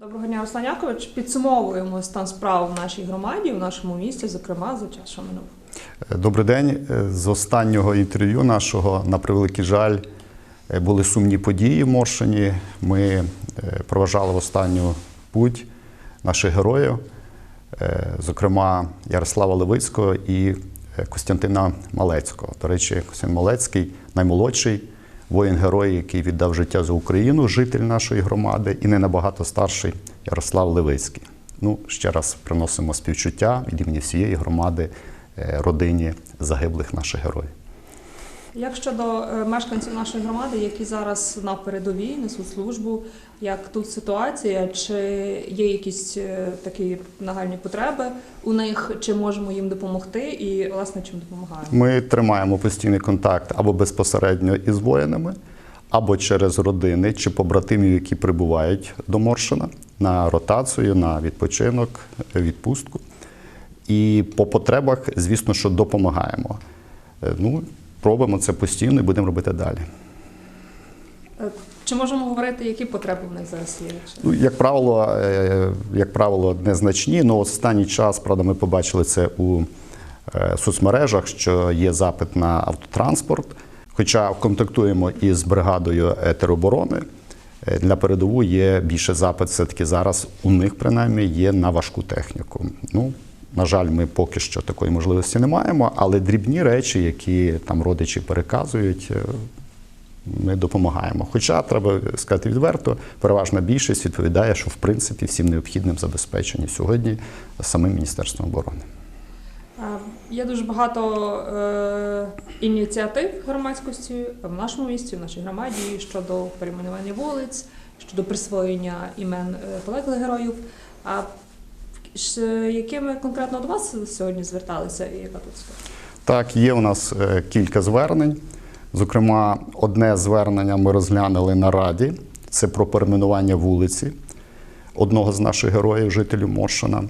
Доброго дня, Руслан Якович. Підсумовуємо стан справ в нашій громаді, в нашому місті, зокрема за час, що минув. Добрий день. З останнього інтерв'ю нашого, на превеликий жаль, е, були сумні події в Моршині. Ми е, проважали в останню путь наших героїв, е, зокрема Ярослава Левицького і е, Костянтина Малецького. До речі, Костянтин Малецький наймолодший воїн-герой, який віддав життя за Україну, житель нашої громади, і не набагато старший Ярослав Левицький. Ну, ще раз приносимо співчуття від імені всієї громади е, родині загиблих наших героїв. Як щодо е, мешканців нашої громади, які зараз на передовій несуть службу, як тут ситуація, чи є якісь е, такі нагальні потреби у них, чи можемо їм допомогти, і власне чим допомагаємо? Ми тримаємо постійний контакт або безпосередньо із воїнами, або через родини чи побратимів, які прибувають до Моршина на ротацію, на відпочинок, відпустку. І по потребах, звісно, що допомагаємо. Е, Ну, робимо це постійно і будемо робити далі. Е, Чи можемо говорити, які потреби в них зараз є? Ну, як правило, е, як правило, незначні. Ну, останній час, правда, ми побачили це у е, соцмережах, що є запит на автотранспорт. Хоча контактуємо із бригадою тероборони. Для передову є більше запит, все-таки зараз у них принаймні є на важку техніку. Ну, на жаль, ми поки що такої можливості не маємо, але дрібні речі, які там родичі переказують, е, ми допомагаємо. Хоча треба сказати відверто, переважна більшість відповідає, що в принципі всім необхідним забезпечені сьогодні самим Міністерством оборони. Є дуже багато е, ініціатив громадськості в нашому місті, в нашій громаді щодо перейменування вулиць, щодо присвоєння імен е, полеглих героїв. А з якими конкретно до вас сьогодні зверталися і яка тут ситуація? Так, є у нас е, кілька звернень. Зокрема, одне звернення ми розглянули на раді. Це про перейменування вулиці одного з наших героїв, жителів Моршина.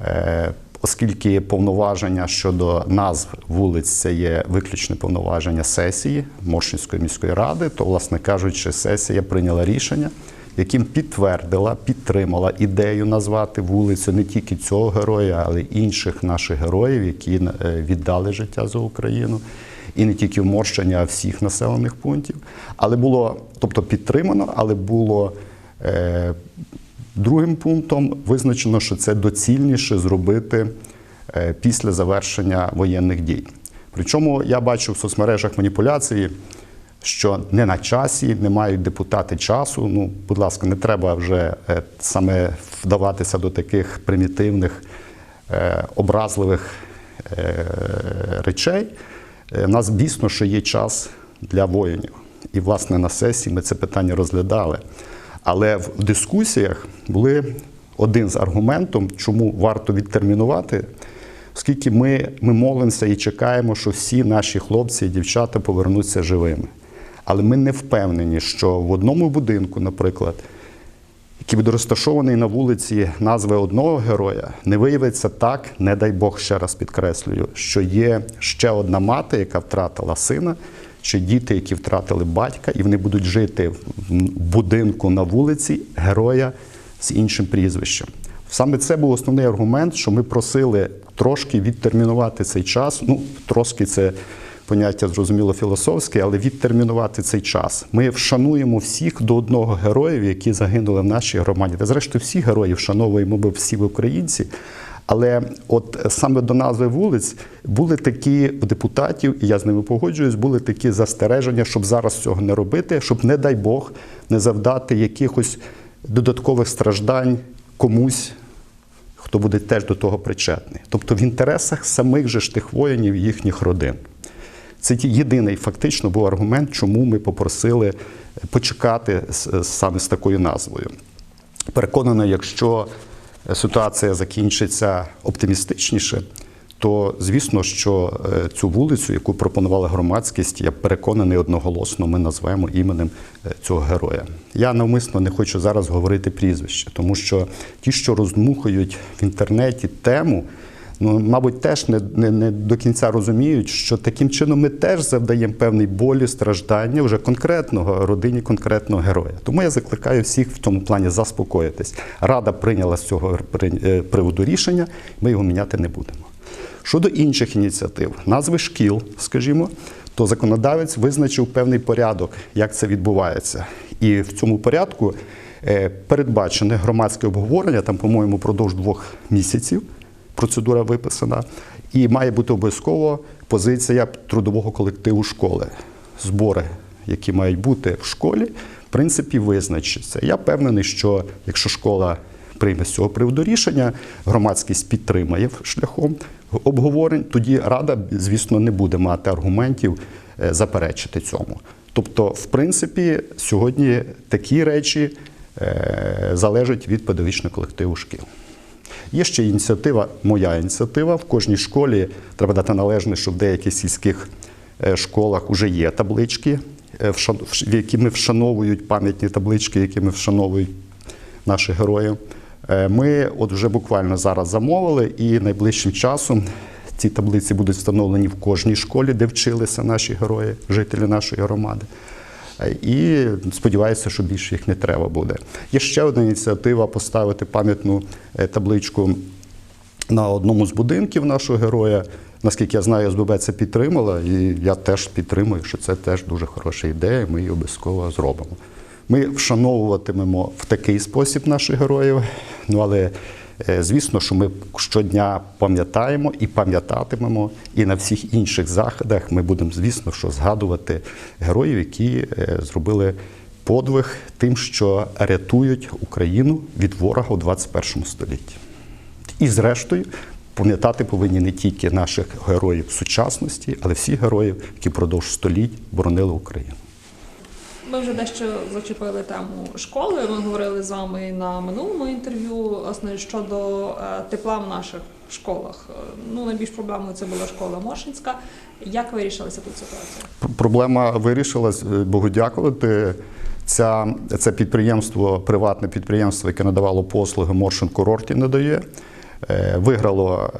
Е, Оскільки повноваження щодо назв вулиць це є виключне повноваження сесії Моршинської міської ради, то, власне кажучи, сесія прийняла рішення, яким підтвердила, підтримала ідею назвати вулицю не тільки цього героя, але й інших наших героїв, які е, віддали життя за Україну. І не тільки в Морщині, а всіх населених пунктів. Але було, тобто підтримано, але було е, другим пунктом визначено, що це доцільніше зробити е, після завершення воєнних дій. Причому я бачу в соцмережах маніпуляції, що не на часі, не мають депутати часу. Ну, будь ласка, не треба вже е, саме вдаватися до таких примітивних, е, образливих е, речей. Нас дійсно що є час для воїнів. І, власне, на сесії ми це питання розглядали. Але в дискусіях були один з аргументів, чому варто відтермінувати, оскільки ми, ми молимося і чекаємо, що всі наші хлопці і дівчата повернуться живими. Але ми не впевнені, що в одному будинку, наприклад, який буде розташований на вулиці назви одного героя, не виявиться так, не дай Бог ще раз підкреслюю, що є ще одна мати, яка втратила сина, чи діти, які втратили батька, і вони будуть жити в будинку на вулиці героя з іншим прізвищем. Саме це був основний аргумент, що ми просили трошки відтермінувати цей час. Ну, трошки це поняття зрозуміло філософське, але відтермінувати цей час. Ми вшануємо всіх до одного героїв, які загинули в нашій громаді. Та зрештою всіх героїв вшановуємо ми всі в українці. Але от саме до назви вулиць були такі у депутатів, і я з ними погоджуюсь, були такі застереження, щоб зараз цього не робити, щоб, не дай Бог, не завдати якихось додаткових страждань комусь, хто буде теж до того причетний. Тобто в інтересах самих же ж тих воїнів і їхніх родин. Це єдиний фактично був аргумент, чому ми попросили почекати саме з такою назвою. Переконаний, якщо ситуація закінчиться оптимістичніше, то звісно, що е, цю вулицю, яку пропонувала громадськість, я переконаний одноголосно, ми назвемо іменем е, цього героя. Я навмисно не хочу зараз говорити прізвище, тому що ті, що роздмухують в інтернеті тему, ну, мабуть, теж не, не, не до кінця розуміють, що таким чином ми теж завдаємо певний болі, страждання вже конкретного родині конкретного героя. Тому я закликаю всіх в цьому плані заспокоїтись. Рада прийняла з цього е, приводу рішення, ми його міняти не будемо. Щодо інших ініціатив, назви шкіл, скажімо, то законодавець визначив певний порядок, як це відбувається. І в цьому порядку е, передбачене громадське обговорення, там, по-моєму, продовж двох місяців процедура виписана, і має бути обов'язково позиція трудового колективу школи, збори, які мають бути в школі, в принципі, визначаться. Я впевнений, що якщо школа прийме з цього приводу рішення, громадськість підтримає шляхом обговорень, тоді рада, звісно, не буде мати аргументів е, заперечити цьому. Тобто, в принципі, сьогодні такі речі е, залежать від педагогічного колективу шкіл. Є ще ініціатива, моя ініціатива. В кожній школі треба дати належне, що в деяких сільських е, школах вже є таблички, е, якими вшановують пам'ятні таблички, якими вшановують наших героїв. Е, Ми от вже буквально зараз замовили, і найближчим часом ці таблиці будуть встановлені в кожній школі, де вчилися наші герої, жителі нашої громади. Е, І сподіваюся, що більше їх не треба буде. Є ще одна ініціатива поставити пам'ятну е, табличку на одному з будинків нашого героя. Наскільки я знаю, СББ це підтримала, і я теж підтримую, що це теж дуже хороша ідея. Ми її обов'язково зробимо. Ми вшановуватимемо в такий спосіб наших героїв. Ну але звісно, що ми щодня пам'ятаємо і пам'ятатимемо, і на всіх інших заходах ми будемо, звісно, що згадувати героїв, які е, зробили подвиг тим, що рятують Україну від ворога у 21 столітті. І зрештою, пам'ятати повинні не тільки наших героїв сучасності, але всіх героїв, які впродовж століть боронили Україну. Ми вже дещо зачепили тему школи. Ми говорили з вами на минулому інтерв'ю власне щодо е, тепла в наших школах. Е, Ну найбільш проблемою це була школа Моршинська. Як вирішилася тут ситуація? Проблема вирішилась, е, Богу дякувати. Ця, це підприємство, приватне підприємство, яке надавало послуги Моршин курорті надає. Виграло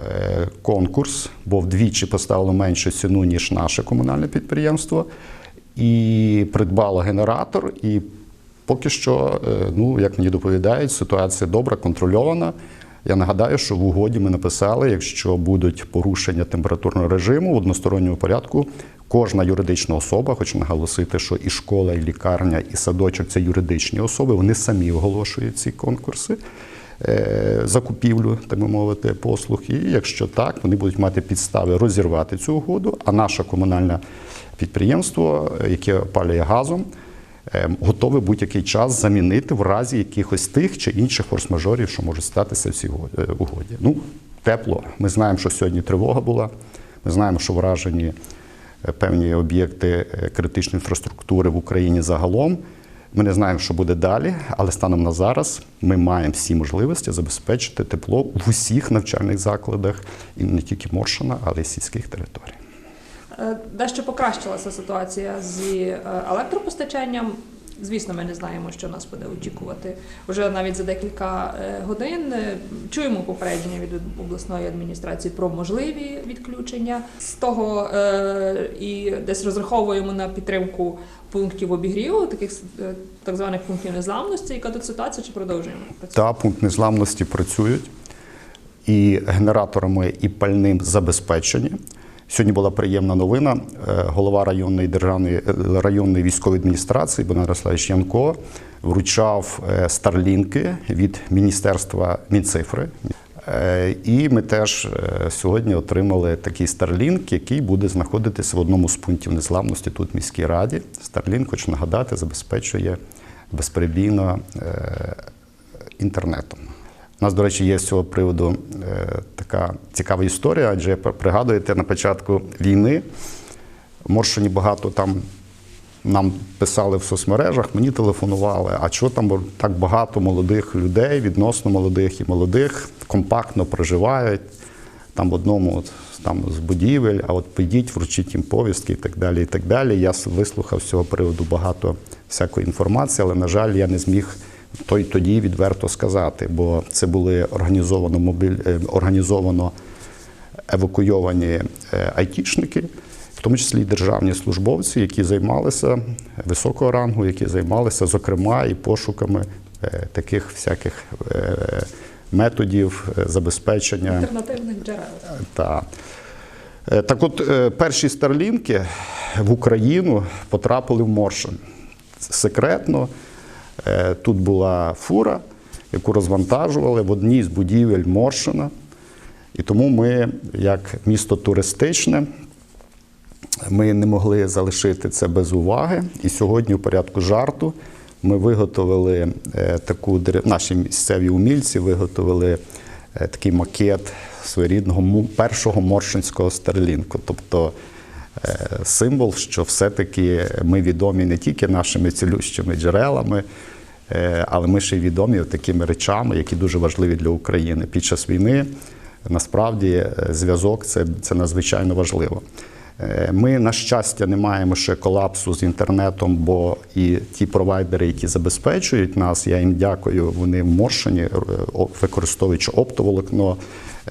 конкурс, бо вдвічі поставило меншу ціну, ніж наше комунальне підприємство, і придбало генератор. І поки що, е, ну як мені доповідають, ситуація добра, контрольована. Я нагадаю, що в угоді ми написали, якщо будуть порушення температурного режиму в односторонньому порядку, кожна юридична особа, хочу наголосити, що і школа, і лікарня, і садочок це юридичні особи, вони самі оголошують ці конкурси. е, Закупівлю, так би мовити, послуг, і якщо так, вони будуть мати підстави розірвати цю угоду. А наше комунальне підприємство, яке опалює газом, е, готове будь-який час замінити в разі якихось тих чи інших форс-мажорів, що можуть статися в цій е, угоді. Ну, тепло. Ми знаємо, що сьогодні тривога була. Ми знаємо, що вражені е, певні об'єкти критичної інфраструктури в Україні загалом. Ми не знаємо, що буде далі, але станом на зараз ми маємо всі можливості забезпечити тепло в усіх навчальних закладах, і не тільки Моршина, але й сільських територій. Е, Дещо покращилася ситуація зі е, електропостачанням. Звісно, ми не знаємо, що нас буде очікувати вже навіть за декілька е, годин. Чуємо попередження від обласної адміністрації про можливі відключення. З того і десь розраховуємо на підтримку пунктів обігріву, таких так званих пунктів незламності. Яка тут ситуація чи продовжуємо? Та пункт незламності працюють і генераторами, і пальним забезпечені. Сьогодні була приємна новина. Е, Голова районної державної е, районної військової адміністрації Богдан Ярославович Янко вручав е, старлінки від міністерства Мінцифри. І ми теж сьогодні отримали такий старлінк, який буде знаходитися в одному з пунктів незламності тут в міській раді. Старлінк, хочу нагадати, забезпечує безперебійно інтернетом. У нас, до речі, є з цього приводу е, така цікава історія, адже пригадуєте, на початку війни Моршині багато там нам писали в соцмережах, мені телефонували, а чого там так багато молодих людей, відносно молодих і молодих, компактно проживають там в одному от, там, з будівель, а от підіть, вручіть їм повістки і так далі. і так далі. Я вислухав з цього приводу багато всякої інформації, але, на жаль, я не зміг той тоді відверто сказати, бо це були організовано мобіль, е, організовано евакуйовані е, айтішники, в тому числі державні службовці, які займалися високого рангу, які займалися, зокрема, і пошуками е, таких всяких методів забезпечення. Альтернативних джерел. Та. Е, Так от, перші старлінки в Україну потрапили в Моршин. Секретно. Е, Тут була фура, яку розвантажували в одній з будівель Моршина. І тому ми, як місто туристичне, ми не могли залишити це без уваги. І сьогодні, у порядку жарту, ми виготовили е, таку наші місцеві умільці виготовили е, такий макет своєрідного першого моршинського старлінку. Тобто символ, що все-таки ми відомі не тільки нашими цілющими джерелами, але ми ще й відомі такими речами, які дуже важливі для України під час війни. Насправді е, зв'язок це, це надзвичайно важливо. Е, Ми, на щастя, не маємо ще колапсу з інтернетом, бо і ті провайдери, які забезпечують нас, я їм дякую, вони вморшені, Моршині використовуючи оптоволокно.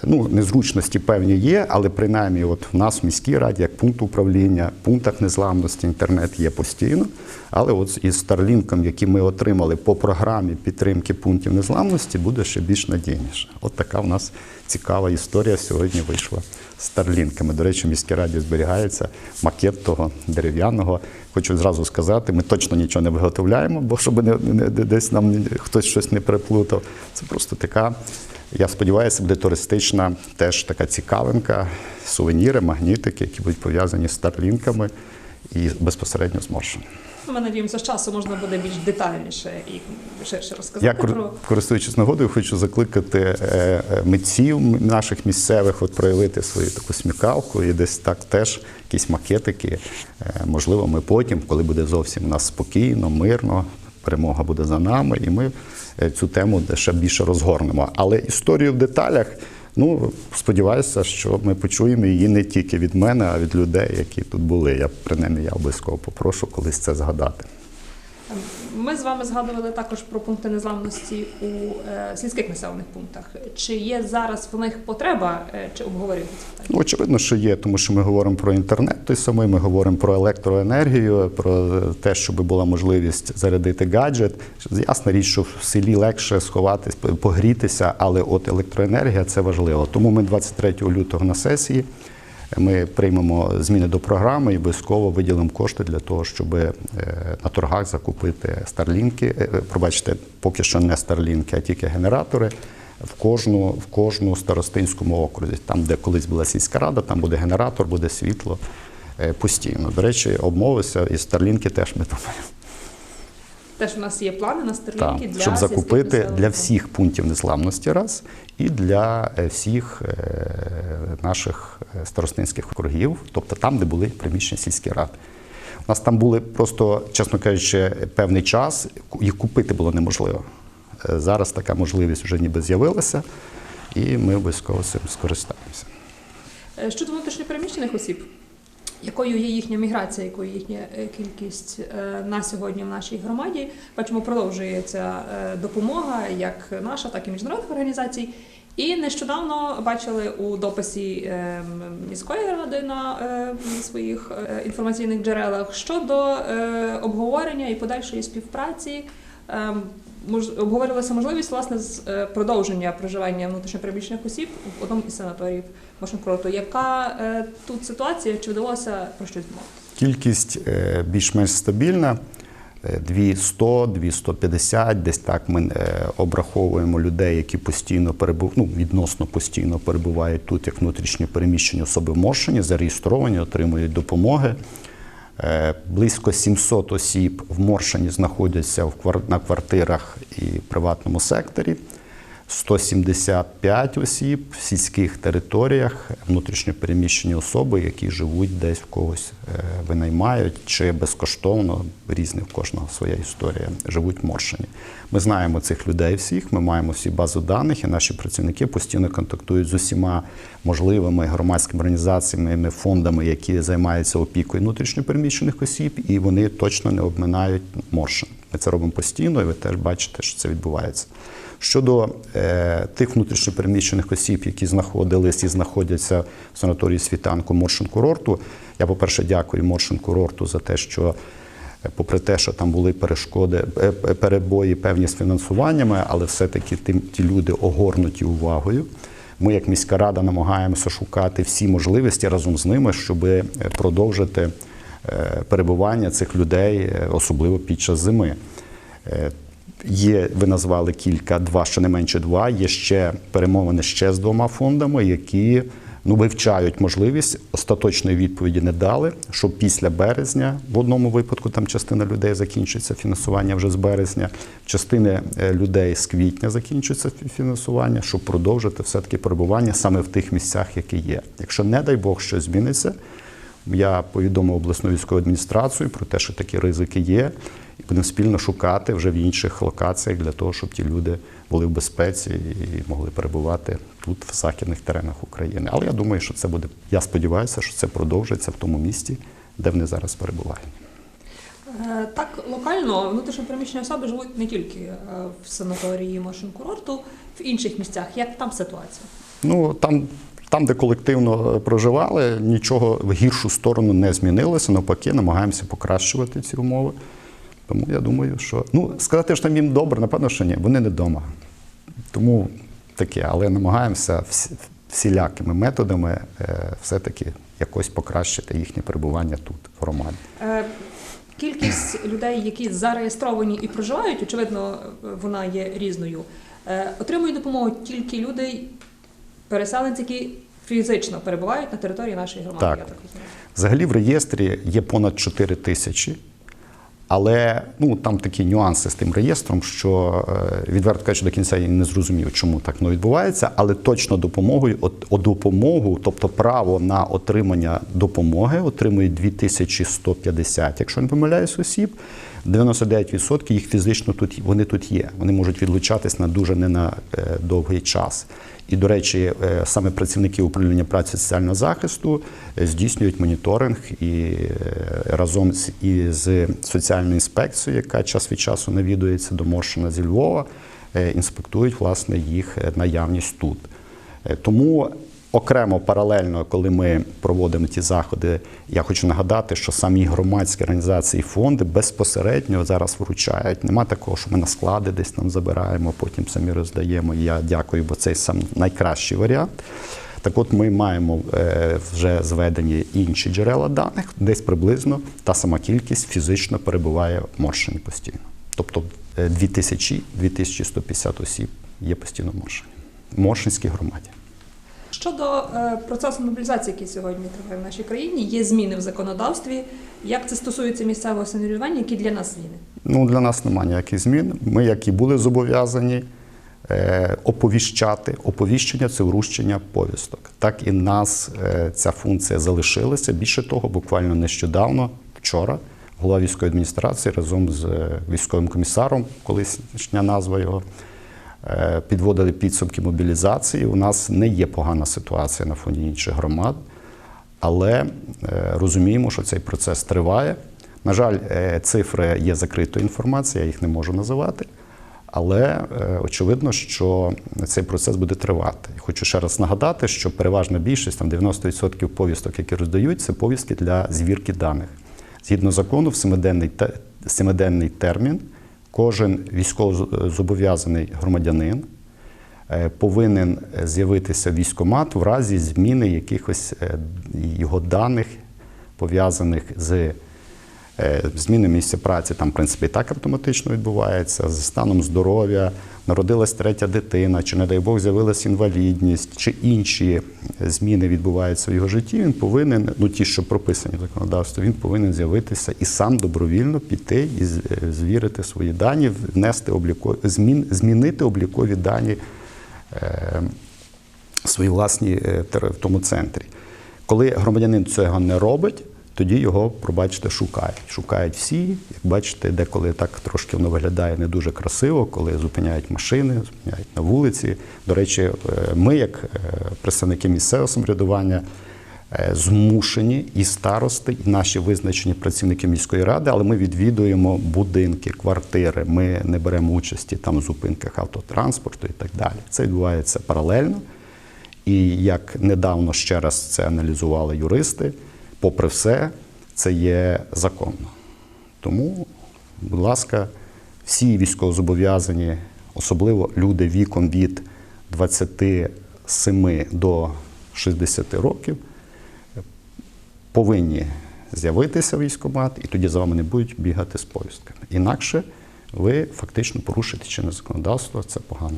Ну, незручності певні є, але принаймні, от в нас в міській раді, як пункт управління, пунктах незламності інтернет є постійно. Але от із Starlink, які ми отримали по програмі підтримки пунктів незламності, буде ще більш надійніше. От така в нас цікава історія сьогодні вийшла з Starlink. До речі, в міській раді зберігається макет того дерев'яного. Хочу зразу сказати, ми точно нічого не виготовляємо, бо щоб не, не- десь нам хтось щось не переплутав. Це просто така. Я сподіваюся, буде туристична теж така цікавинка, сувеніри, магнітики, які будуть пов'язані з старлінками і безпосередньо з Моршем. Ми надіємося, з часу можна буде більш детальніше і ширше розказати Я про користуючись нагодою, хочу закликати е, е, митців наших місцевих от проявити свою таку смікалку і десь так теж якісь макетики. Е, Можливо, ми потім, коли буде зовсім у нас спокійно, мирно, перемога буде за нами, і ми цю тему ще більше розгорнемо. Але історію в деталях. Ну, сподіваюся, що ми почуємо її не тільки від мене, а від людей, які тут були. Я принаймні я обов'язково попрошу колись це згадати. Ми з вами згадували також про пункти незламності у е, сільських населених пунктах. Чи є зараз в них потреба, е, чи обговорюєте це? Ну, очевидно, що є, тому що ми говоримо про інтернет той самий, ми говоримо про електроенергію, про те, щоб була можливість зарядити гаджет. Ясна річ, що в селі легше сховатись, погрітися, але от електроенергія це важливо. Тому ми 23 лютого на сесії ми приймемо зміни до програми і обов'язково виділимо кошти для того, щоб е, на торгах закупити старлінки. Е, е, Пробачте, поки що не старлінки, а тільки генератори в кожну, в кожну старостинському окрузі. Там, де колись була сільська рада, там буде генератор, буде світло постійно. До речі, обмовився і старлінки теж ми думаємо. Теж у нас є плани на Так, для щоб закупити для всіх пунктів незламності раз і для всіх наших е, старостинських округів, тобто там, де були приміщення сільські ради. У нас там були просто, чесно кажучи, певний час, їх купити було неможливо. Е, Зараз така можливість вже ніби з'явилася, і ми обов'язково цим скористаємося. Е, Щодо внутрішньопереміщених осіб, якою є їхня міграція, якою їхня кількість на сьогодні в нашій громаді? Бачимо, продовжується допомога як наша, так і міжнародних організацій. І нещодавно бачили у дописі е, міської ради на е, своїх е, інформаційних джерелах щодо е, обговорення і подальшої співпраці. е, мож- Обговорювалася можливість власне з е, продовження проживання внутрішньопереміщених осіб в одному із санаторіїв Мошенкроту. Яка тут ситуація? Чи вдалося про щось домовитися? Кількість більш-менш стабільна. Е, 200, 250, десь так ми е, обраховуємо людей, які постійно перебув, ну, відносно постійно перебувають тут, як внутрішньо переміщені особи в Моршині, зареєстровані, отримують допомоги. Е, Близько 700 осіб в Моршині знаходяться на квартирах і приватному секторі. 175 осіб в сільських територіях, внутрішньо переміщені особи, які живуть десь в когось е, винаймають чи безкоштовно, різних кожного своя історія, живуть в Моршині. Ми знаємо цих людей всіх, ми маємо всі базу даних, і наші працівники постійно контактують з усіма можливими громадськими організаціями, фондами, які займаються опікою внутрішньо переміщених осіб, і вони точно не обминають Моршин. Ми це робимо постійно, і ви теж бачите, що це відбувається. Щодо е, тих внутрішньопереміщених осіб, які знаходились і знаходяться в санаторії світанку Моршин курорту, я, по-перше, дякую Моршин курорту за те, що е, попри те, що там були перешкоди, е, е, перебої певні з фінансуваннями, але все-таки тим, ті люди огорнуті увагою. Ми, як міська рада, намагаємося шукати всі можливості разом з ними, щоб продовжити перебування цих людей, особливо під час зими. Є, ви назвали кілька, два, щонайменше два. Є ще перемовини ще з двома фондами, які ну, вивчають можливість. Остаточної відповіді не дали, що після березня, в одному випадку там частина людей закінчиться фінансування вже з березня, частини е, людей з квітня закінчиться фінансування, щоб продовжити все-таки перебування саме в тих місцях, які є. Якщо, не дай Бог, щось зміниться, я повідомив обласну військову адміністрацію про те, що такі ризики є, будемо спільно шукати вже в інших локаціях для того, щоб ті люди були в безпеці і могли перебувати тут, в західних теренах України. Але я думаю, що це буде. Я сподіваюся, що це продовжиться в тому місті, де вони зараз перебувають. Е, Так, локально внутрішньопереміщені особи живуть не тільки е, в санаторії Моршин курорту, в інших місцях. Як там ситуація? Ну там, там, де колективно е, проживали, нічого в гіршу сторону не змінилося. Навпаки, намагаємося покращувати ці умови. Тому я думаю, що ну сказати, що там їм добре, напевно, що ні, вони не вдома. Тому таке, але намагаємося всі- всілякими методами е, все-таки якось покращити їхнє перебування тут, в громаді. Е, Кількість людей, які зареєстровані і проживають, очевидно, вона є різною. Е, Отримують допомогу тільки люди, переселенці, які фізично перебувають на території нашої громади. Так. Я так розумію. Взагалі в реєстрі є понад 4 тисячі, але ну, там такі нюанси з тим реєстром, що е, відверто кажучи, до кінця я не зрозумів, чому так воно відбувається, але точно допомогою, о допомогу, тобто право на отримання допомоги отримує 2150, якщо не помиляюсь, осіб. 99% їх фізично тут вони тут є. Вони можуть відлучатись на дуже не на е, довгий час. І, до речі, е, саме працівники управління праці соціального захисту е, здійснюють моніторинг і разом з із соціальною інспекцією, яка час від часу навідується до Моршина зі Львова, інспектують власне їх наявність тут. Тому окремо паралельно, коли ми проводимо ті заходи, я хочу нагадати, що самі громадські організації і фонди безпосередньо зараз вручають. Нема такого, що ми на склади десь там забираємо, потім самі роздаємо. Я дякую, бо це сам найкращий варіант. Так от ми маємо е, вже зведені інші джерела даних, десь приблизно та сама кількість фізично перебуває в Моршині постійно. Тобто е, 2000-2150 осіб є постійно в Моршині. В Моршинській громаді. Щодо е, процесу мобілізації, який сьогодні триває в нашій країні, є зміни в законодавстві. Як це стосується місцевого самоврядування, які для нас зміни? Ну, для нас немає ніяких змін. Ми, як і були зобов'язані е, оповіщати, оповіщення це вручення повісток. Так і нас е, ця функція залишилася. Більше того, буквально нещодавно, вчора, голова військової адміністрації разом з військовим комісаром, колишня назва його, підводили підсумки мобілізації. У нас не є погана ситуація на фоні інших громад, але е, розуміємо, що цей процес триває. На жаль, е, цифри є закритою інформацією, я їх не можу називати. Але е, очевидно, що цей процес буде тривати. Хочу ще раз нагадати, що переважна більшість, там 90% повісток, які роздають, це повістки для звірки даних. Згідно закону, в семиденний, семиденний термін кожен військовозобов'язаний громадянин е, повинен з'явитися в військомат в разі зміни якихось е, його даних, пов'язаних з е, зміною місця праці. Там, в принципі, і так автоматично відбувається, з станом здоров'я, народилась третя дитина, чи, не дай Бог, з'явилася інвалідність, чи інші зміни відбуваються в його житті. Він повинен, ну ті, що прописані в законодавстві, він повинен з'явитися і сам добровільно піти і е, звірити свої дані, внести облікові, змін, змінити облікові дані е, свої власні е, в тому центрі. Коли громадянин цього не робить, тоді його, пробачте, шукають. Шукають всі. Як бачите, деколи так трошки воно виглядає не дуже красиво, коли зупиняють машини, зупиняють на вулиці. До речі, е, ми, як е, представники місцевого самоврядування, е, змушені і старости, і наші визначені працівники міської ради, але ми відвідуємо будинки, квартири. Ми не беремо участі там в зупинках автотранспорту і так далі. Це відбувається паралельно. І як недавно ще раз це аналізували юристи, попри все, це є законно. Тому, будь ласка, всі військовозобов'язані, особливо люди віком від 27 до 60 років, повинні з'явитися в військкомат, і тоді за вами не будуть бігати з повістками. Інакше ви фактично порушите чинне законодавство, це погано.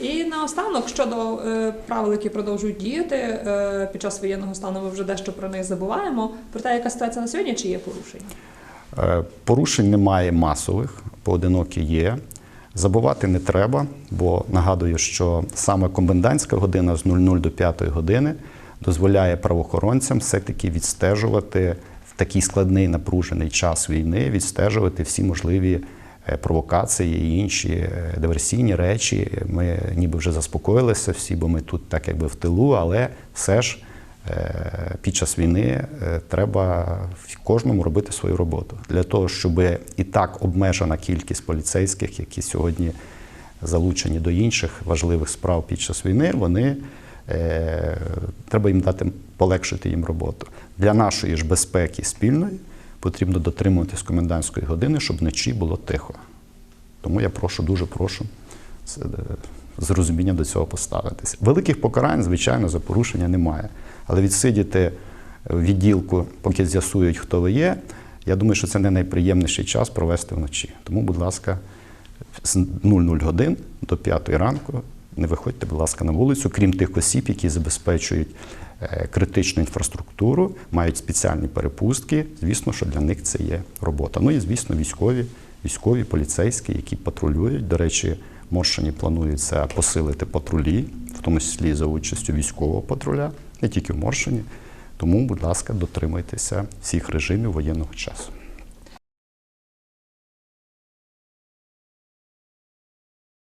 І наостанок щодо е, правил, які продовжують діяти е, під час воєнного стану, ми вже дещо про них забуваємо. Про те, яка ситуація на сьогодні, чи є порушення? Е, Порушень немає масових, поодинокі є. Забувати не треба, бо нагадую, що саме комендантська година з 00 до 5 години дозволяє правоохоронцям все-таки відстежувати в такий складний напружений час війни, відстежувати всі можливі провокації і інші е, диверсійні речі. Ми ніби вже заспокоїлися всі, бо ми тут так якби в тилу, але все ж е, під час війни е, треба кожному робити свою роботу для того, щоб і так обмежена кількість поліцейських, які сьогодні залучені до інших важливих справ під час війни, вони е, треба їм дати полегшити їм роботу. Для нашої ж безпеки спільної потрібно дотримуватись комендантської години, щоб вночі було тихо. Тому я прошу, дуже прошу е, з розумінням до цього поставитися. Великих покарань, звичайно, за порушення немає. Але відсидіти відділку, поки з'ясують, хто ви є, я думаю, що це не найприємніший час провести вночі. Тому, будь ласка, з 00 годин до 5 ранку не виходьте, будь ласка, на вулицю, крім тих осіб, які забезпечують е, критичну інфраструктуру, мають спеціальні перепустки. Звісно, що для них це є робота. Ну і звісно, військові, військові, поліцейські, які патрулюють. До речі, в планується посилити патрулі, в тому числі за участю військового патруля, не тільки в Моршині. Тому, будь ласка, дотримайтеся всіх режимів воєнного часу.